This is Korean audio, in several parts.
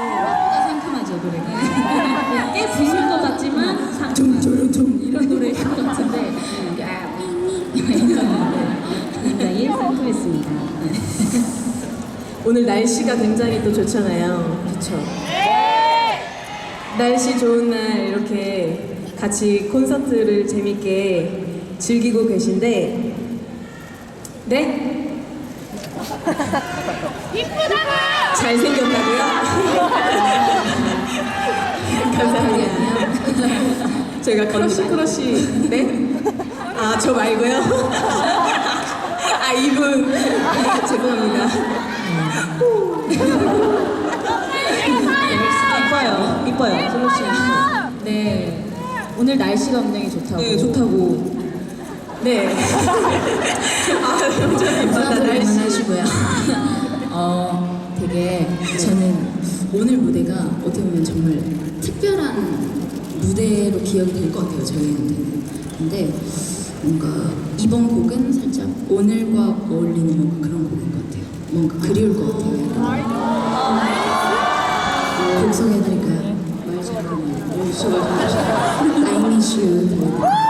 생각보다 상큼하죠 노래가. 꽤 부실 것 같지만 상큼한 이런 노래일 것 같은데 굉장히 상큼했습니다. 오늘 날씨가 굉장히 또 좋잖아요. 그렇죠. 날씨 좋은 날 이렇게 같이 콘서트를 재밌게 즐기고 계신데 네? 이쁘다고! 잘생겼다고요? 감사합니다. 제가 크러쉬 크러쉬 네? 아 저 말고요? 아 이분 죄송합니다. 이뻐요. 이뻐요. 씨. 네 오늘 날씨가 굉장히 좋다고. 네, 좋다고. 네. 아, 영전이 맞다, 날씨. 하시고요. 어 되게 저는 오늘 무대가 어떻게 보면 정말 특별한 무대로 기억이 될 것 같아요 저희한테는. 근데 뭔가 이번 곡은 살짝 오늘과 어울리는 뭔가 그런 곡인 것 같아요. 뭔가 그리울 것 같아요. 약간. 곡 소개해드릴까요? 말 잘하네요. I miss you.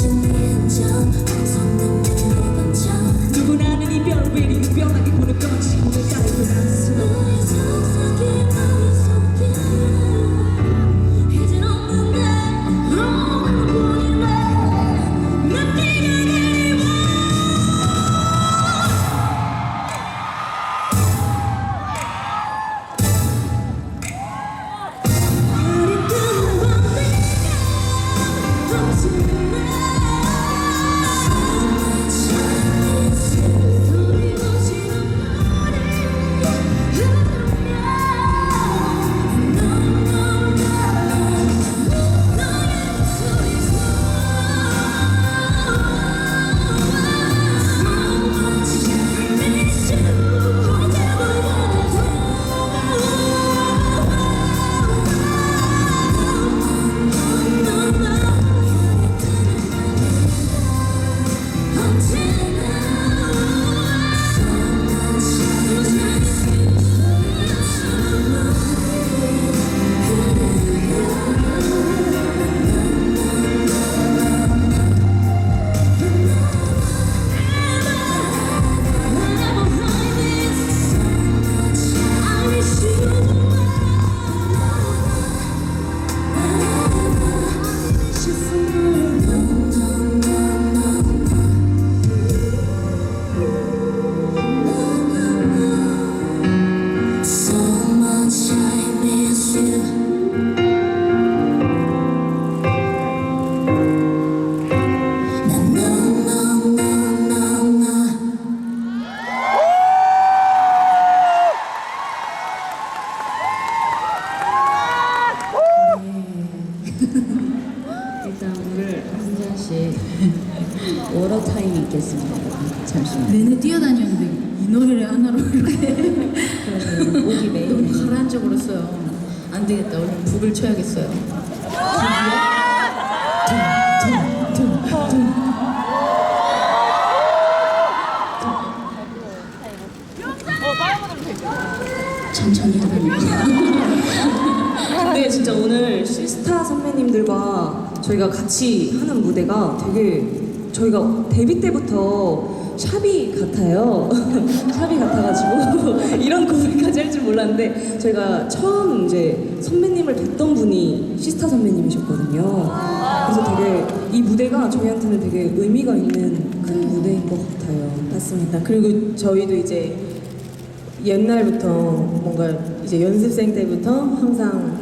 You 남 선배님들과 저희가 같이 하는 무대가 되게 저희가 데뷔 때부터 샵이 같아요. 샵이 같아가지고 이런 구분까지 할 줄 몰랐는데 저희가 처음 이제 선배님을 뵀던 분이 시스타 선배님이셨거든요. 그래서 되게 이 무대가 저희한테는 되게 의미가 있는 큰 무대인 것 같아요. 맞습니다. 그리고 저희도 이제 옛날부터 뭔가 이제 연습생 때부터 항상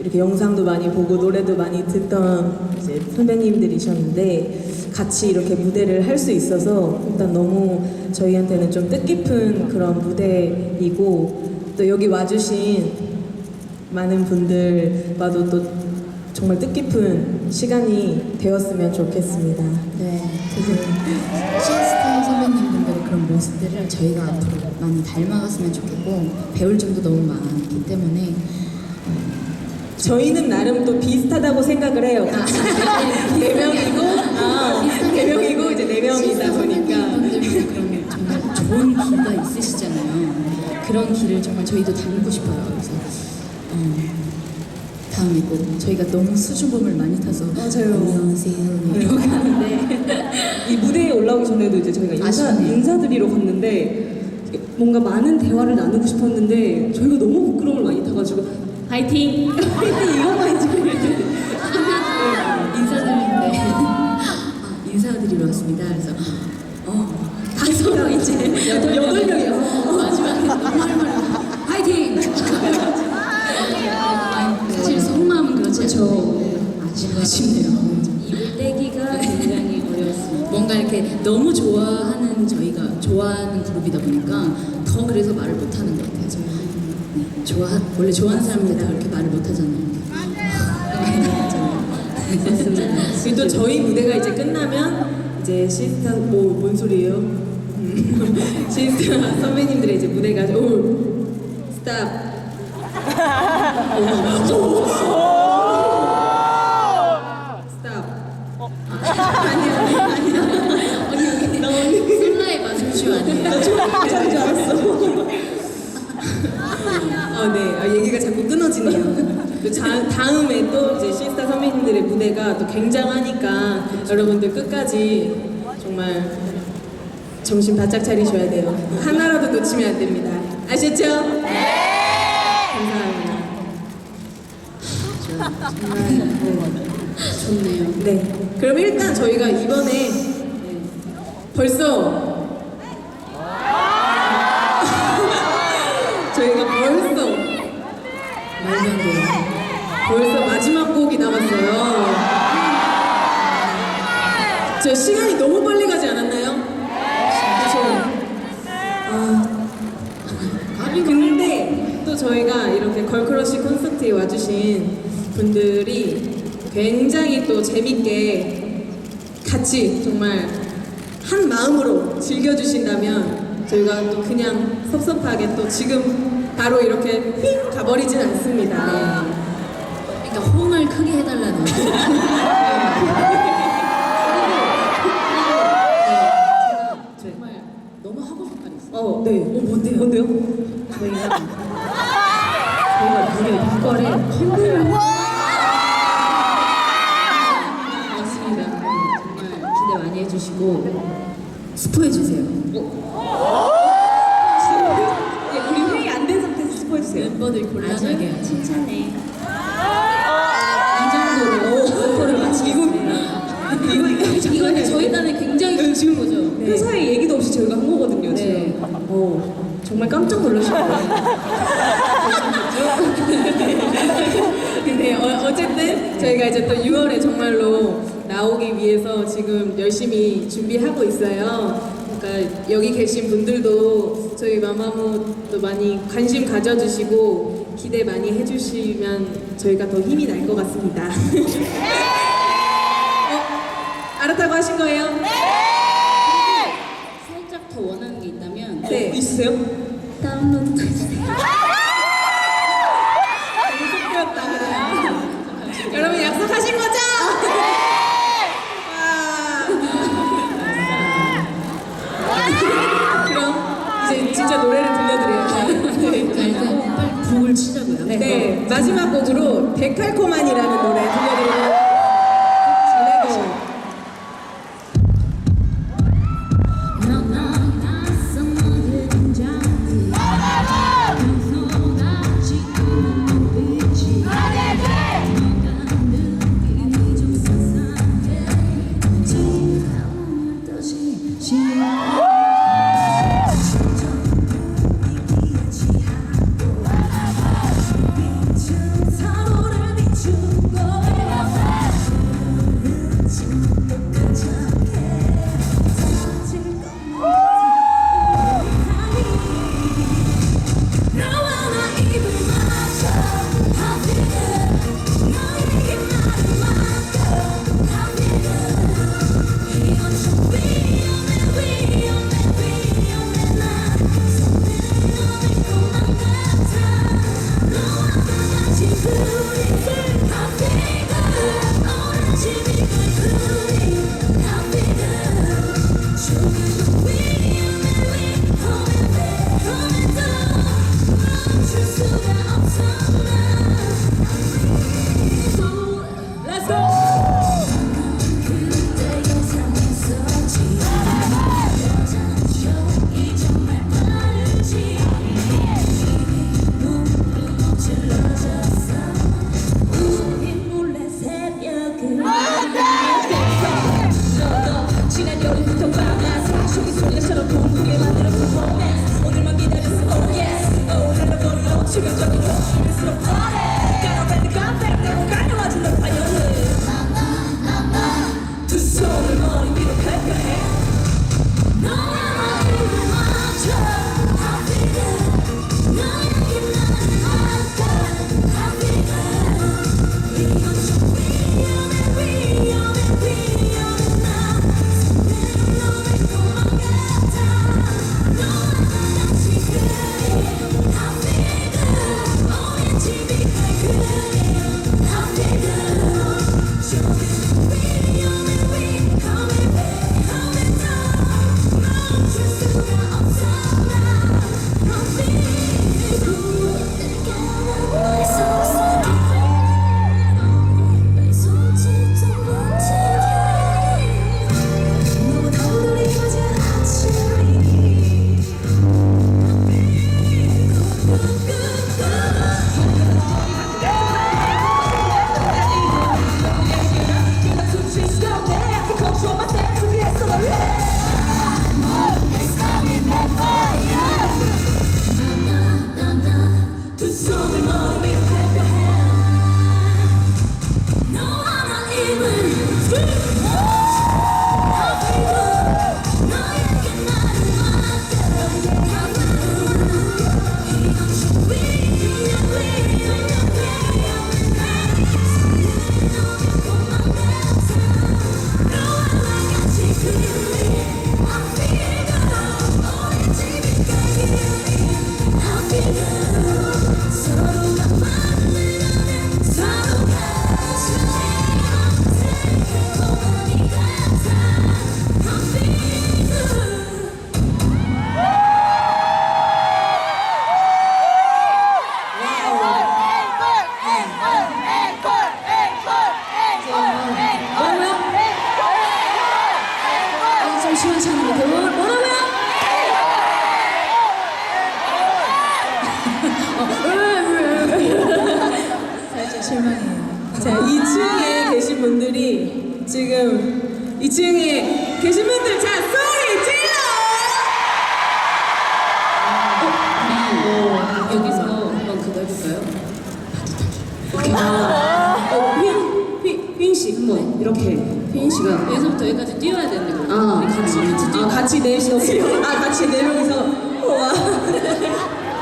이렇게 영상도 많이 보고 노래도 많이 듣던 이제 선배님들이셨는데 같이 이렇게 무대를 할 수 있어서 일단 너무 저희한테는 좀 뜻깊은 그런 무대이고 또 여기 와주신 많은 분들과도 또 정말 뜻깊은 시간이 되었으면 좋겠습니다. 네, 시스타 선배님들의 그런 모습들을 저희가 앞으로 많이 닮아갔으면 좋겠고 배울 점도 너무 많기 때문에 저희는 나름 또 비슷하다고 생각을 해요. 네 명이고, 아, 네 명이고 이제 네 명이다 보니까. 선배님들만의 그런 정말 좋은 길가 있으시잖아요. 그런 길을 정말 저희도 닮고 싶어요. 그래서 어, 다음에 꼭 저희가 너무 수줍음을 많이 타서 맞아요. 안녕하세요 이러고 가는데 이 무대에 올라오기 전에도 이제 저희가 인사, 아쉽네요. 인사드리러 갔는데 뭔가 많은 대화를 나누고 싶었는데 저희가 너무 부끄러움을 많이 타가지고 파이팅! 파이팅 이것만 이제 인사드리는데 아, 인사드리러 왔습니다. 그래서 어 다섯 이제 여덟 여덟 명이요. 어, 마지막에 너무 할 말이 파이팅. 아니, 사실 속마음은 그렇지 않죠. 아쉽네요. 입을 떼기가 굉장히 어려웠습니다. 뭔가 이렇게 너무 좋아하는 저희가 좋아하는 그룹이다 보니까 더 그래서 말을 못하는 것 같아요. 네, 좋아 원래 좋아하는 사람들 다 그렇게 말을 못 하잖아요. 그리고 또 저희 무대가 이제 끝나면 이제 시스타 뭐뭔 소리예요? 음. 시스타 선배님들의 이제 무대가 오 스탑. 스탑. 아니 아니 아니. 언니 솔라의 마술쇼 아니에요? 괜찮은 어, 네. 아, 얘기가 자꾸 끊어지네요. 또 자, 다음에 또 이제 시스타 선배님들의 무대가 또 굉장하니까 여러분들 끝까지 정말 정신 바짝 차리셔야 돼요. 하나라도 놓치면 안 됩니다. 아셨죠? 네. 감사합니다. 좋네요. 네. 그럼 일단 저희가 이번에 벌써 벌써 마지막 곡이 남았어요. 저 시간이 너무 빨리 가지 않았나요? 그렇죠. 아, 근데 또 저희가 이렇게 걸크러쉬 콘서트에 와주신 분들이 굉장히 또 재밌게 같이 정말 한 마음으로 즐겨주신다면 저희가 또 그냥 섭섭하게 또 지금 바로 이렇게 휙 가버리진 않습니다. 크게 해달라는. 정말 너무 하고 싶은 말이 있어요. 어, 네. 어, 뭔데요? 뭔데요? 저희가 저희가 이제 또 6월에 정말로 나오기 위해서 지금 열심히 준비하고 있어요. 그러니까 여기 계신 분들도 저희 마마무도 많이 관심 가져주시고 기대 많이 해주시면 저희가 더 힘이 날 것 같습니다. 어? 알았다고 하신 거예요? 네! 살짝 더 원하는 게 있다면 어, 네. 있어요? 다운로드까지. 춤을 추자고요. 네. 네. 마지막 곡으로 데칼코만이라는 노래 들려드리고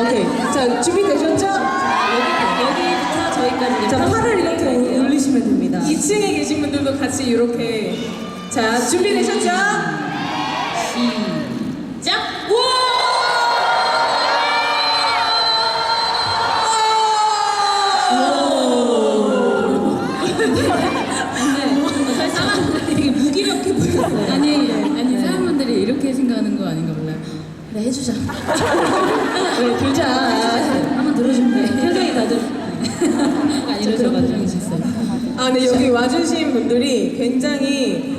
오케이. 자, 준비되셨죠? 여기부터 저희까지. 자, 팔을 이렇게 올리시면 됩니다. 2층에 계신 분들도 같이 이렇게. 자, 준비되셨죠? 시작! 되게 아니, 아니, 사람들이 이렇게 생각하는 거 아닌가 몰라요. 그래, 해주자. 그래 들자. 한번 들어주면 돼. 표정이 다들 이런 표정이셨어요. 아, 근데 여기 와주신 분들이 굉장히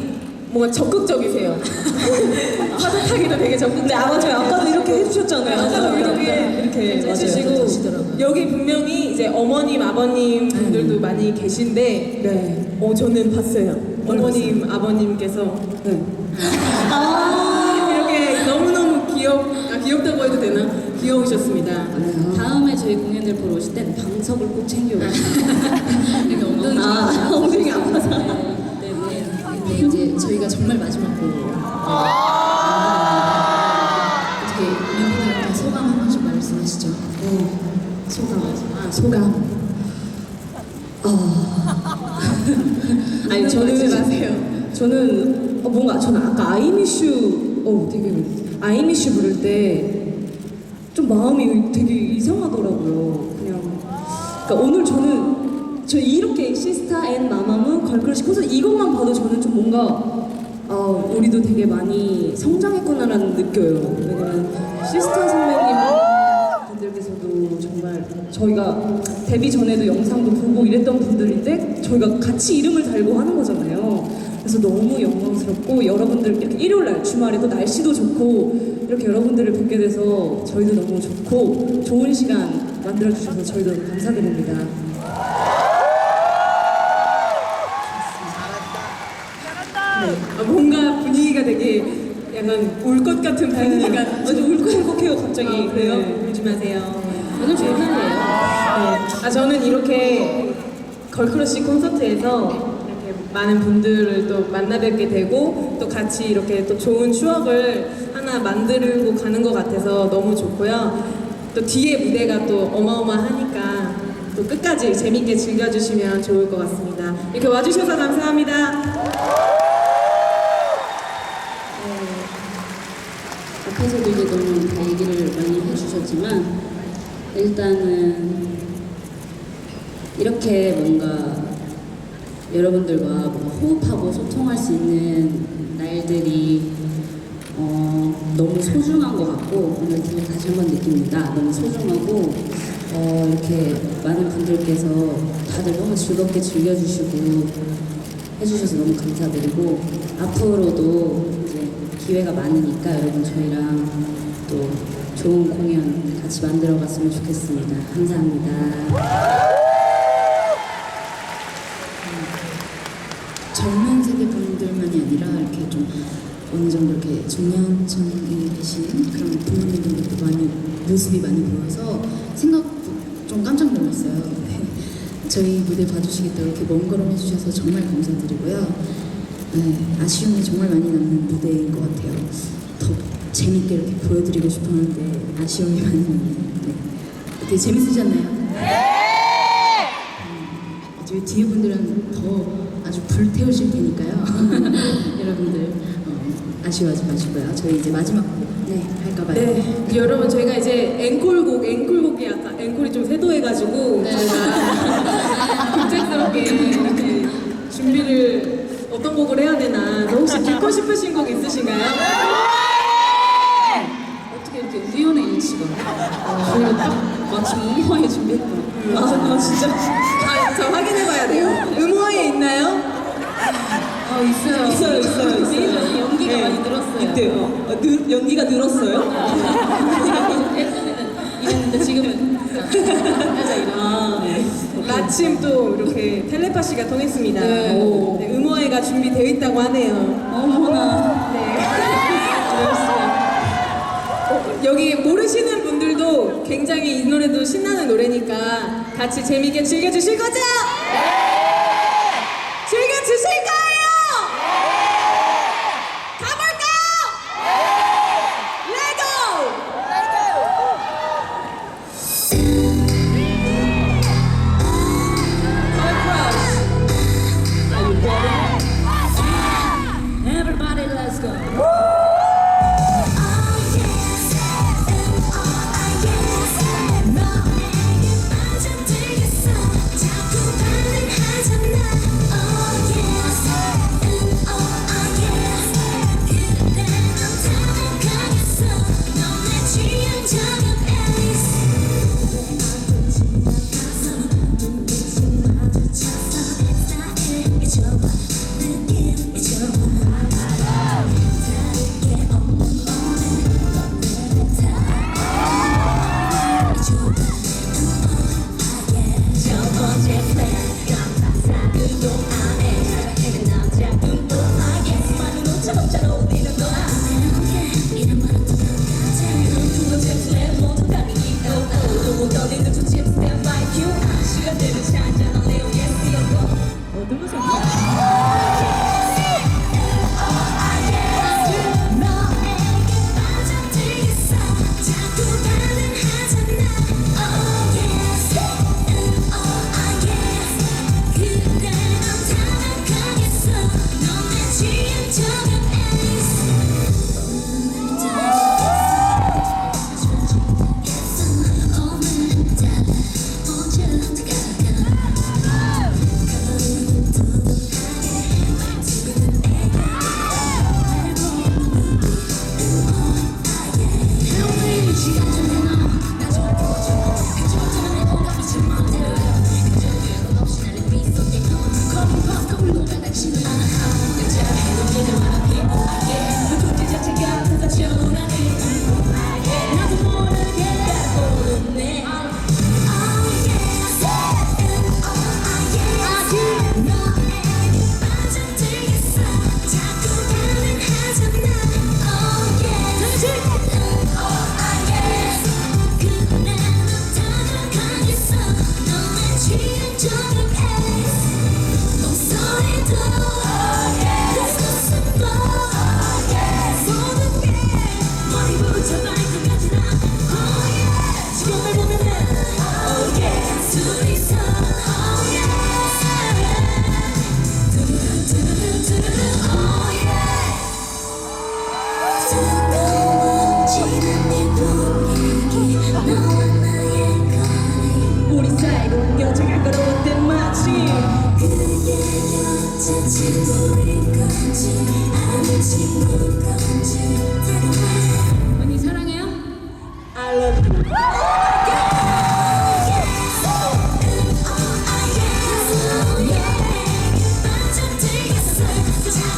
뭔가 적극적이세요. 화장하기도 되게 적극적. 네, 아, 맞아요. 아까도 이렇게 해주셨잖아요. 아까도 이렇게 이렇게 맞아요. 해주시고 하시더라고요. 여기 분명히 이제 어머님, 아버님 분들도 많이 계신데 네. 어 저는 봤어요. 어머님, 아버님께서 네. 이렇게 너무너무 귀엽, 아, 귀엽다고 해도 되나? 귀여우셨습니다. 다음에 저희 공연을 보러 오실 땐 방석을 꼭 챙겨오세요. 이렇게 엉덩이 아, 엉덩이 아파서. 네, 네. 근데 이제 저희가 정말 마지막 곡. 어떻게 멤버들한테 소감 한 번씩 말씀하시죠. 네. 소감. 아, 소감. 아니 저는 말씀하세요. 저는 어, 뭔가 저는 아까 아이미슈 어 되게 아이미슈 부를 때 좀 마음이 되게 이상하더라고요. 그냥 그러니까 오늘 저는 저 이렇게 시스타 앤 마마무 걸크러쉬 콘서트 이것만 봐도 저는 좀 뭔가 아 우리도 되게 많이 성장했구나라는 느껴요. 왜냐면 시스타 선배님 분들께서도 정말 저희가 데뷔 전에도 영상도 보고 이랬던 분들인데 저희가 같이 이름을 달고 하는 거잖아요. 그래서 너무 영광스럽고 여러분들 이렇게 일요일 날 주말에 또 날씨도 좋고 이렇게 여러분들을 뵙게 돼서 저희도 너무 좋고 좋은 시간 만들어 주셔서 저희도 감사드립니다. 네. 아, 뭔가 분위기가 되게 약간 울 것 같은 분위기가 아주 울컥울컥해요 갑자기. 아, 그래요? 네. 울지 마세요. 오늘 좋은 날이에요. 네. 아 저는 이렇게 걸크러쉬 콘서트에서 이렇게 많은 분들을 또 만나 뵙게 되고 또 같이 이렇게 또 좋은 추억을 하나 만들고 가는 것 같아서 너무 좋고요. 또 뒤에 무대가 또 어마어마하니까 또 끝까지 재밌게 즐겨주시면 좋을 것 같습니다. 이렇게 와주셔서 감사합니다. 앞에서도 이제 너무 다 얘기를 많이 해주셨지만 일단은 이렇게 뭔가 여러분들과 뭔가 호흡하고 소통할 수 있는 날들이 어, 너무 소중한 것 같고 오늘 되게 다시 한 번 느낍니다. 너무 소중하고 어, 이렇게 많은 분들께서 다들 너무 즐겁게 즐겨주시고 해주셔서 너무 감사드리고 앞으로도 이제 기회가 많으니까 여러분 저희랑 또 좋은 공연 같이 만들어갔으면 좋겠습니다. 감사합니다. 젊은 세대 분들만이 아니라 이렇게 좀 어느 정도 이렇게 중년층이 계신 그런 부모님들도 많이 모습이 많이 보여서 생각 좀 깜짝 놀랐어요. 네. 저희 무대 봐주시겠다고 이렇게 먼 걸음 해주셔서 정말 감사드리고요. 네, 아쉬움이 정말 많이 남는 무대인 것 같아요. 더 재밌게 이렇게 보여드리고 싶었는데 아쉬움이 많이 남네요. 네. 어떻게 재밌으지 않나요? 저희 뒤에 분들은 더 아주 불태우실 테니까요. 여러분들 어, 아쉬워하지 마시고요. 저희 이제 마지막 곡 네, 할까봐요. 네, 여러분 저희가 이제 앵콜곡, 앵콜곡이 아까 앵콜이 좀 세도해가지고 저희가 급작스럽게 이렇게 준비를 어떤 곡을 해야 되나 혹시 듣고 싶으신 곡 있으신가요? 어떻게 이렇게 우연의 일치가 어, 저희가 딱 마침 우연히 준비했고 아, 아 진짜? 아, 저 확인해봐야 돼요. 음호에 있나요? 아 있어요. 있어요, 있어요, 있어요. 연기가 네. 많이 늘었어요. 이때요. 어, 늘, 연기가 늘었어요? 예전에는 이랬는데 지금은 하자 이런. 아, 네. 마침 또 이렇게 텔레파시가 통했습니다. 네. 오. 네, 음호회가 준비되어 있다고 하네요. 어머나. 네. 어, 여기 모르시는 분들도 굉장히 이 노래도 신나는 노래니까 같이 재밌게 즐겨주실 거죠?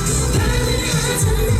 Burning hearts.